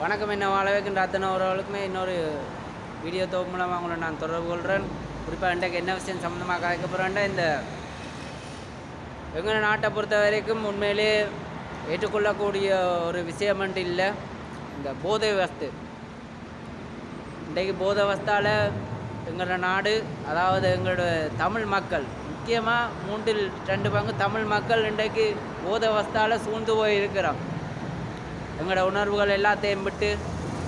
வணக்கம் என்ன வாழ வைக்கின்ற அத்தனை ஒருவர்களுக்குமே இன்னொரு வீடியோ தொகுப்பு மூலமாக உங்களை நான் தொடர்பு கொள்கிறேன் குறிப்பாக இன்றைக்கு என்ன விஷயம் சம்மந்தமாக கதைக்க போகிறேன்டா இந்த எங்கள் நாட்டை பொறுத்த வரைக்கும் உண்மையிலே ஏற்றுக்கொள்ளக்கூடிய ஒரு விஷயமன்ட்டு இல்லை. இந்த போதை வஸ்து. இன்றைக்கு போதை வஸ்தால் எங்களோட நாடு அதாவது எங்களோட தமிழ் மக்கள் முக்கியமாக மூன்றில் ரெண்டு பங்கு தமிழ் மக்கள் இன்றைக்கு போதை வஸ்தால் சூழ்ந்து போய் இருக்கிறோம் எங்களோட உணர்வுகள் எல்லாத்தையும் விட்டு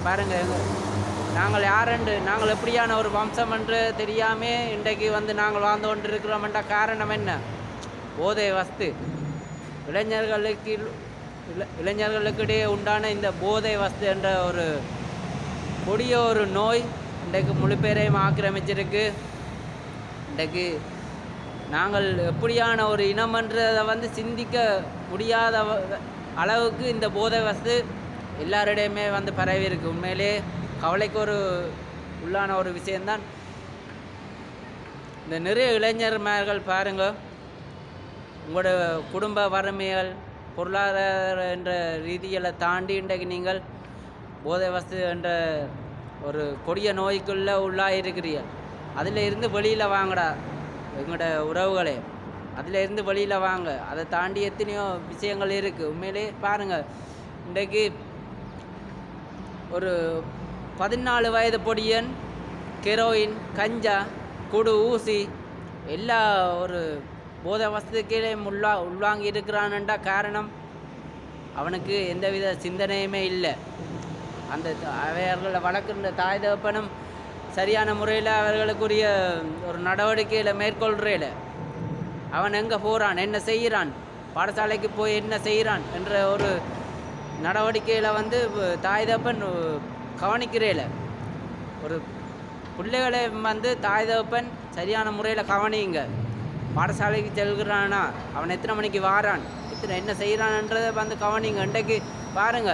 பாருங்கள் எங்கள் நாங்கள் யாரென்று நாங்கள் எப்படியான ஒரு வம்சம் என்று தெரியாமல் இன்றைக்கு வந்து நாங்கள் வாழ்ந்து கொண்டு இருக்கிறோம்ன்ற காரணம் என்ன? போதை வஸ்து. இளைஞர்களுக்கு இள- இளைஞர்களுக்கிடையே உண்டான இந்த போதை வஸ்து என்ற ஒரு கொடிய ஒரு நோய் இன்றைக்கு முழு பேரையும் ஆக்கிரமிச்சிருக்கு. இன்றைக்கு நாங்கள் எப்படியான ஒரு இனம் என்றதை வந்து சிந்திக்க முடியாத அளவுக்கு இந்த போதை வசதி எல்லாரிடையுமே வந்து பரவி இருக்கு. உண்மையிலே கவலைக்கு ஒரு உள்ளான ஒரு விஷயம்தான். இந்த நிறைய இளைஞர்மார்கள் பாருங்கள் உங்களோட குடும்ப வறுமைகள் பொருளாதார என்ற ரீதியில் தாண்டி இன்றைக்கு நீங்கள் போதை வசதி என்ற ஒரு கொடிய நோய்க்குள்ளே உள்ளாயிருக்கிறீர்கள். அதில் இருந்து வெளியில் வாங்கடா எங்களோட உறவுகளே. அதில் இருந்து வெளியில் வாங்க. அதை தாண்டி எத்தனையோ விஷயங்கள் இருக்குது உண்மையிலே பாருங்கள் இன்றைக்கு ஒரு பதினாலு வயது பொடியன் கெரோயின் கஞ்சா குடு ஊசி எல்லா ஒரு போத வசதிகளையும் உள்வா உள்வாங்கி இருக்கிறான்டா காரணம்? அவனுக்கு எந்தவித சிந்தனையுமே இல்லை. அந்த அவர்களை வளர்க்குற தாய் தகப்பனும் சரியான முறையில் அவர்களுக்குரிய ஒரு நடவடிக்கையில் மேற்கொள்கிறேல அவன் எங்கே போகிறான் என்ன செய்கிறான் பாடசாலைக்கு போய் என்ன செய்கிறான் என்ற ஒரு நடவடிக்கையில் வந்து தாய் தகப்பன் கவனிக்கிறேல. ஒரு பிள்ளைகளை வந்து தாய் தகப்பன் சரியான முறையில் கவனியுங்க. பாடசாலைக்கு செல்கிறானா? அவன் எத்தனை மணிக்கு வாரான்? எத்தனை என்ன செய்கிறான்ன்றதை வந்து கவனிங்க இன்றைக்கு பாருங்க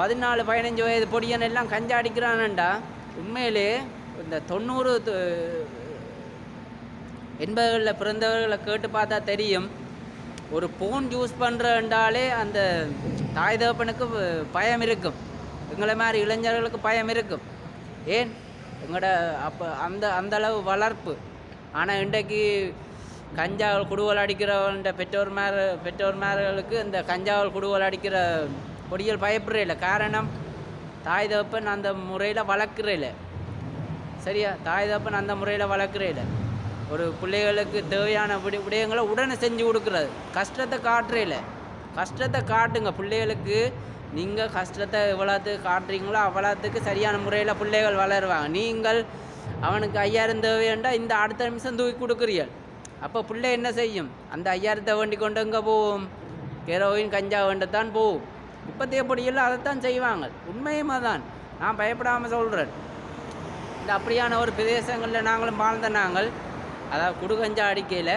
பதினாலு பதினஞ்சு வயது பொடியன் எல்லாம் கஞ்சா அடிக்கிறானண்டா. உண்மையிலே இந்த தொண்ணூறு எண்பதுகளில் பிறந்தவர்களை கேட்டு பார்த்தா தெரியும். ஒரு ஃபோன் யூஸ் பண்ணுறன்றாலே அந்த தாய் தகப்பனுக்கு பயம் இருக்கும். எங்களை மாதிரி இளைஞர்களுக்கு பயம் இருக்கும். ஏன்? எங்களோட அப்போ அந்த அந்த அளவு வளர்ப்பு. ஆனால் இன்றைக்கு கஞ்சாவல் குடுவல் அடிக்கிறவன்ற பெற்றோர் பெற்றோர்மார்களுக்கு இந்த கஞ்சாவல் குடுவல் அடிக்கிற பொடிகள் பயப்படுறதில்ல காரணம் தாய் தகப்பன் அந்த முறையில் வளர்க்குறதில்ல சரியா? தாய் தகப்பன் அந்த முறையில் வளர்க்குறதில்ல ஒரு பிள்ளைகளுக்கு தேவையான விட விடயங்களை உடனே செஞ்சு கொடுக்குறது. கஷ்டத்தை காட்டுறதில்ல கஷ்டத்தை காட்டுங்க. பிள்ளைகளுக்கு நீங்கள் கஷ்டத்தை எவ்வளோத்துக்கு காட்டுறீங்களோ அவ்வளோத்துக்கு சரியான முறையில் பிள்ளைகள் வளருவாங்க. நீங்கள் அவனுக்கு ஐயாயிரம் தேவையண்டா இந்த அடுத்த நிமிஷம் தூக்கி கொடுக்குறீர்கள். அப்போ பிள்ளை என்ன செய்யும்? அந்த ஐயாயிரத்தை வேண்டி கொண்டு எங்கே போவோம்? ஹெரோயின் கஞ்சா வேண்டத்தான் போகும் இப்போத்தைய பொடியில் அதைத்தான் செய்வாங்க. உண்மையுமா தான். நான் பயப்படாமல் சொல்கிறேன் இந்த அப்படியான ஒரு பிரதேசங்களில் நாங்களும் வாழ்ந்த நாங்கள் அதாவது குடுகஞ்சா அடிக்கையில்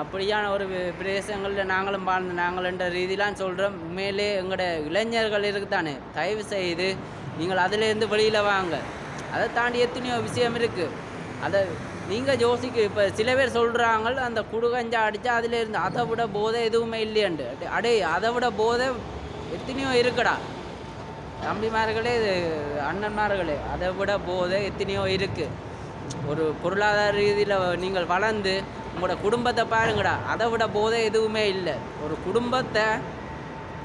அப்படியான ஒரு பிரதேசங்களில் நாங்களும் வாழ்ந்து நாங்கள்ன்ற ரீதியெலாம் சொல்கிறோம் உண்மையிலே எங்களோட இளைஞர்கள் இருக்குதானே? தயவு செய்து நீங்கள் அதிலேருந்து வெளியில் வாங்க. அதை தாண்டி எத்தனையோ விஷயம் இருக்குது அதை நீங்கள் யோசிக்க இப்போ சில பேர் சொல்கிறாங்க அந்த குடுகஞ்சா அடித்தா அதிலேருந்து அதை விட போதை எதுவுமே இல்லையாண்டு அடே அதை விட போதை எத்தனையோ இருக்குடா. தம்பிமார்களே இது அண்ணன்மார்களே அதை விட போதை எத்தனையோ இருக்குது ஒரு பொருளாதார ரீதியில் நீங்கள் வளர்ந்து உங்களோட குடும்பத்தை பாருங்கடா. அதை விட போதை எதுவுமே இல்லை. ஒரு குடும்பத்தை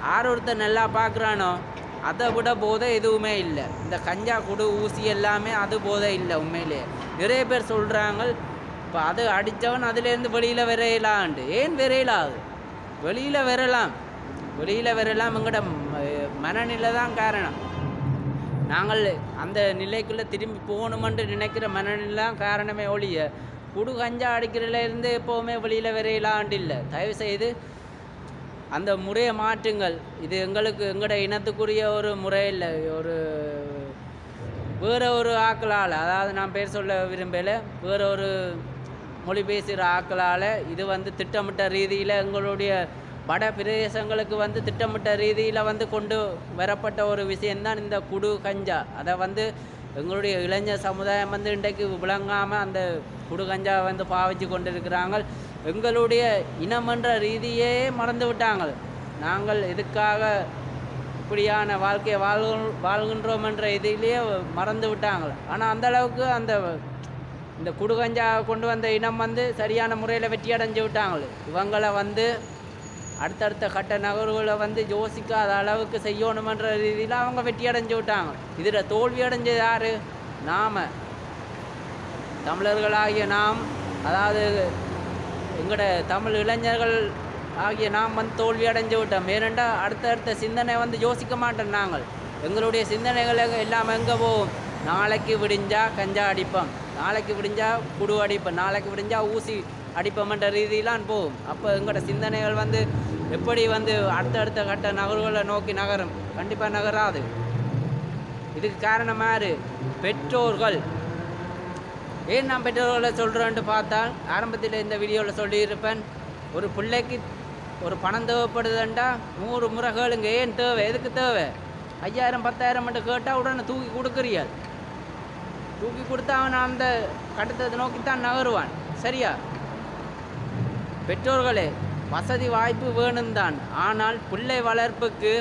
யார் ஒருத்தர் நல்லா பார்க்குறானோ அதை விட போதை எதுவுமே இல்லை. இந்த கஞ்சா குடு ஊசி எல்லாமே அது போதை இல்லை உண்மையிலே. நிறைய பேர் சொல்கிறாங்க இப்போ அது அடித்தவன் அதுலேருந்து வெளியில் விரையலான்ட்டு ஏன் விரையலாது? வெளியில் வரலாம். வெளியில் வரலாம் எங்கட ம- மனநிலை தான் காரணம். நாங்கள் அந்த நிலைக்குள்ளே திரும்பி போகணுமென்று நினைக்கிற மனநிலாம் காரணமே ஒழிய குடு கஞ்சா அடிக்கிறதுலேருந்து எப்போவுமே வெளியில் வரையிலாண்டு இல்லை தயவுசெய்து அந்த முறையை மாற்றுங்கள். இது எங்களுக்கு எங்களோட இனத்துக்குரிய ஒரு முறை இல்லை. ஒரு வேறு ஒரு ஆக்களால் அதாவது நான் பேர் சொல்ல விரும்பல வேறு ஒரு மொழி பேசுகிற ஆக்களால் இது வந்து திட்டமிட்ட ரீதியில் எங்களுடைய வட பிரதேசங்களுக்கு வந்து திட்டமிட்ட ரீதியில் வந்து கொண்டு வரப்பட்ட ஒரு விஷயந்தான் இந்த குடு கஞ்சா. அதை வந்து எங்களுடைய இளைஞர் சமுதாயம் வந்து இன்றைக்கு விளங்காமல் அந்த குடு கஞ்சா வந்து பாவிச்சு கொண்டு இருக்கிறாங்க எங்களுடைய இனமன்ற ரீதியே மறந்து விட்டாங்க. நாங்கள் எதுக்காக இப்படியான வாழ்க்கையை வாழ் வாழ்கின்றோம் என்ற இதிலேயே மறந்து விட்டாங்க. ஆனால் அந்த அளவுக்கு அந்த இந்த குடுகஞ்சா கொண்டு வந்த இனம் வந்து சரியான முறையில் வெற்றி அடைஞ்சு விட்டாங்க. இவங்களை வந்து அடுத்தடுத்த கட்ட நகர்வுகளை வந்து யோசிக்காத அளவுக்கு செய்யணுமன்ற ரீதியில் அவங்க வெட்டி அடைஞ்சு விட்டாங்க. இதில் தோல்வி அடைஞ்சது யார்? நாம். தமிழர்களாகிய நாம் அதாவது எங்களோட தமிழ் இளைஞர்கள் ஆகிய நாம் வந்து தோல்வி அடைஞ்சு விட்டோம். ஏனென்றால் அடுத்தடுத்த சிந்தனை வந்து யோசிக்க மாட்டோம் நாங்கள். எங்களுடைய சிந்தனைகள் எல்லாம் எங்கே போகும்? நாளைக்கு விடிஞ்சால் கஞ்சா அடிப்போம். நாளைக்கு விடிஞ்சால் குடு அடிப்போம். நாளைக்கு விடிஞ்சால் ஊசி அடிப்பமன்ற ரீதியெலாம் போகும். அப்போ எங்களோட சிந்தனைகள் வந்து எப்படி வந்து அடுத்தடுத்த கட்ட நகர்வுகளை நோக்கி நகரும்? கண்டிப்பாக நகராது. இதுக்கு காரணம் யாரு? பெற்றோர்கள். ஏன் நான் பெற்றோர்களை சொல்கிறேன்ட்டு பார்த்தால் ஆரம்பத்தில் இந்த வீடியோவில் சொல்லியிருப்பேன் ஒரு பிள்ளைக்கு ஒரு பணம் தேவைப்படுதுண்டா நூறு முறை கேளுங்க ஏன் தேவை? எதுக்கு தேவை? ஐயாயிரம் பத்தாயிரம் மட்டும் கேட்டால் உடனே தூக்கி கொடுக்குறியா தூக்கி கொடுத்தா அவன் அந்த கட்டத்தை நோக்கித்தான் நகருவான். சரியா? பெற்றோர்களே வசதி வாய்ப்பு வேணும்தான். ஆனால் பிள்ளை வளர்ப்புக்கு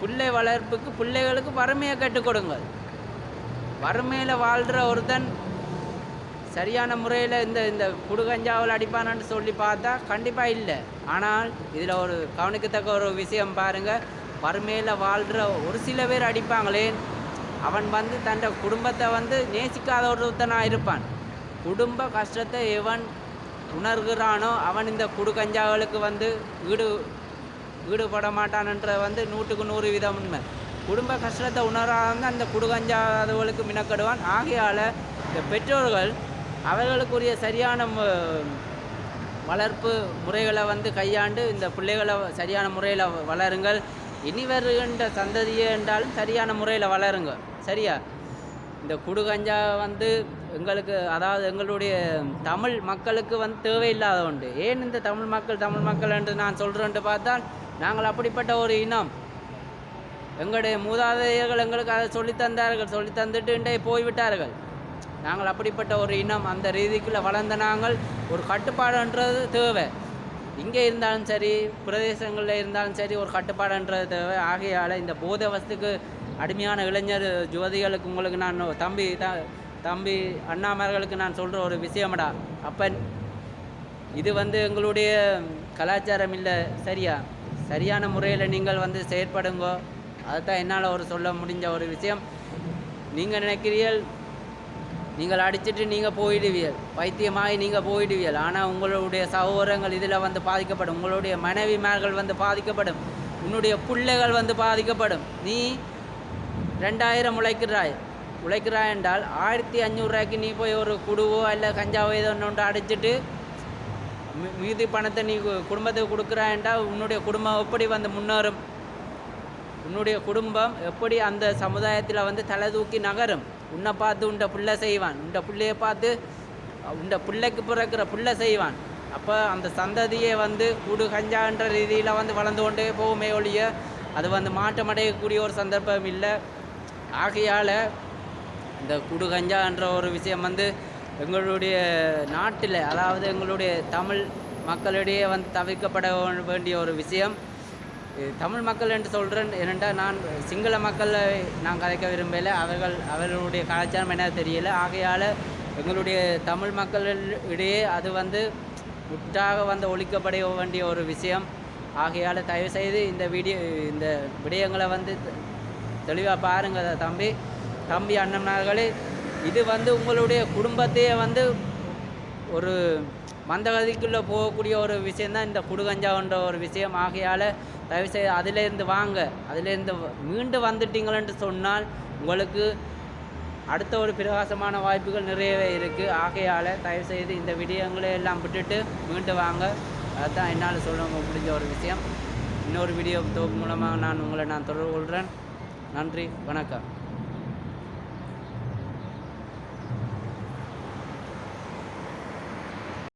பிள்ளை வளர்ப்புக்கு பிள்ளைகளுக்கு வறுமையை கற்றுக் கொடுங்கள். வறுமையில் வாழ்கிற ஒருத்தன் சரியான முறையில் இந்த இந்த குடுகஞ்சாவில் அடிப்பானான்னு சொல்லி பார்த்தா கண்டிப்பாக இல்லை. ஆனால் இதில் ஒரு கவனிக்கத்தக்க ஒரு விஷயம் பாருங்கள் வறுமையில் வாழ்கிற ஒரு சில பேர் அடிப்பாங்களே அவன் வந்து தன் குடும்பத்தை வந்து நேசிக்காத ஒருத்தனாக இருப்பான். குடும்ப கஷ்டத்தை இவன் உணர்கிறானோ அவன் இந்த குடுகஞ்சாவுகளுக்கு வந்து ஈடு ஈடுபட மாட்டான்ன்ற வந்து நூற்றுக்கு நூறு வீதம் உண்மை. குடும்ப கஷ்டத்தை உணராமல் அந்த குடுகஞ்சாதவர்களுக்கு மினக்கடுவான். ஆகையால் இந்த பெற்றோர்கள் அவர்களுக்குரிய சரியான வளர்ப்பு முறைகளை வந்து கையாண்டு இந்த பிள்ளைகளை சரியான முறையில் வளருங்கள். இனி வருகின்ற சந்ததியே என்றாலும் சரியான முறையில் வளருங்க. சரியா? இந்த குடுகஞ்சா வந்து எங்களுக்கு அதாவது எங்களுடைய தமிழ் மக்களுக்கு வந்து தேவையில்லாத உண்டு ஏன் இந்த தமிழ் மக்கள் தமிழ் மக்கள் என்று நான் சொல்கிறேன்ட்டு பார்த்தால் நாங்கள் அப்படிப்பட்ட ஒரு இனம். எங்களுடைய மூதாதையர்கள் எங்களுக்கு அதை சொல்லித்தந்தார்கள் தந்தார்கள். இன்றைய போய்விட்டார்கள். நாங்கள் அப்படிப்பட்ட ஒரு இனம். அந்த ரீதிக்குள்ளே வளர்ந்த நாங்கள் ஒரு கட்டுப்பாடுன்றது தேவை. இங்கே இருந்தாலும் சரி பிரதேசங்களில் இருந்தாலும் சரி ஒரு கட்டுப்பாடுன்றது தேவை. ஆகையால் இந்த போதை வசத்துக்கு அடிமையான இளைஞர் ஜோதிகளுக்கு உங்களுக்கு நான் தம்பி த தம்பி அண்ணாமார்களுக்கு நான் சொல்கிற ஒரு விஷயமடா. அப்பன் இது வந்து எங்களுடைய கலாச்சாரம் இல்லை சரியா? சரியான முறையில் நீங்கள் வந்து செயற்படுங்கோ. அதுதான் என்னால் ஒரு சொல்ல முடிஞ்ச ஒரு விஷயம். நீங்கள் நினைக்கிறீர்கள் நீங்கள் அடிச்சிட்டு நீங்கள் போயிடுவீர்கள். பைத்தியமாகி நீங்கள் போயிடுவீர்கள். ஆனால் உங்களுடைய சகோதரங்கள் இதில் வந்து பாதிக்கப்படும். உங்களுடைய மனைவிமார்கள் வந்து பாதிக்கப்படும். உன்னுடைய பிள்ளைகள் வந்து பாதிக்கப்படும். நீ ரெண்டாயிரம் உழைக்கிறாய். உழைக்கிறாய் என்றால் ஆயிரத்தி அஞ்சூறுரூவாய்க்கு நீ போய் ஒரு குடுவோ இல்லை கஞ்சாவோ ஏதோ ஒன்று அடிச்சிட்டு மீதி பணத்தை நீ கு- குடும்பத்துக்கு என்றால் உன்னுடைய குடும்பம் எப்படி வந்து முன்னேறும்? உன்னுடைய குடும்பம் எப்படி அந்த சமுதாயத்தில் வந்து தலை தூக்கி நகரும்? உன்னை பார்த்து உண்ட பிள்ளை செய்வான். உண்ட பிள்ளையை பார்த்து உண்ட பிள்ளைக்கு பிறக்கிற பிள்ளை செய்வான். அப்போ அந்த சந்ததியை வந்து குடு கஞ்சான்ற ரீதியில் வந்து வளர்ந்து கொண்டே போகுமே ஒழிய அது வந்து மாற்றமடையக்கூடிய ஒரு சந்தர்ப்பம் இல்லை. ஆகையால் இந்த குடுகஞ்சா என்ற ஒரு விஷயம் வந்து எங்களுடைய நாட்டில் அதாவது எங்களுடைய தமிழ் மக்களிடையே வந்து தவிர்க்கப்பட வேண்டிய ஒரு விஷயம். தமிழ் மக்கள் என்று சொல்கிறேன் ஏனென்றால் நான் சிங்கள மக்களை நான் கதைக்க விரும்பல அவர்கள் அவர்களுடைய கலாச்சாரம் என்ன தெரியல. ஆகையால் எங்களுடைய தமிழ் மக்களிடையே அது வந்து முற்றாக வந்து ஒழிக்கப்பட வேண்டிய ஒரு விஷயம். ஆகையால் தயவுசெய்து இந்த வீடியோ இந்த விடயங்களை வந்து தெளிவாக பாருங்கள் தம்பி. தம்பி அண்ணனார்களே இது வந்து உங்களுடைய குடும்பத்தையே வந்து ஒரு மந்தகதிக்குள்ளே போகக்கூடிய ஒரு விஷயந்தான் இந்த குடுகஞ்சான்ற ஒரு விஷயம். ஆகையால் தயவுசெய்து அதிலேருந்து வாங்க. அதிலேருந்து மீண்டு வந்துட்டீங்களன்ட்டு சொன்னால் உங்களுக்கு அடுத்த ஒரு பிரகாசமான வாய்ப்புகள் நிறையவே இருக்குது ஆகையால் தயவுசெய்து இந்த விடயங்களை எல்லாம் விட்டுட்டு மீண்டு வாங்க. அதுதான் என்னால் சொல்ல முடிஞ்ச ஒரு விஷயம். இன்னொரு வீடியோ தொகுப்பு மூலமாக நான் உங்களை நான் தொடர்பு கொள்கிறேன். நன்றி வணக்கம்.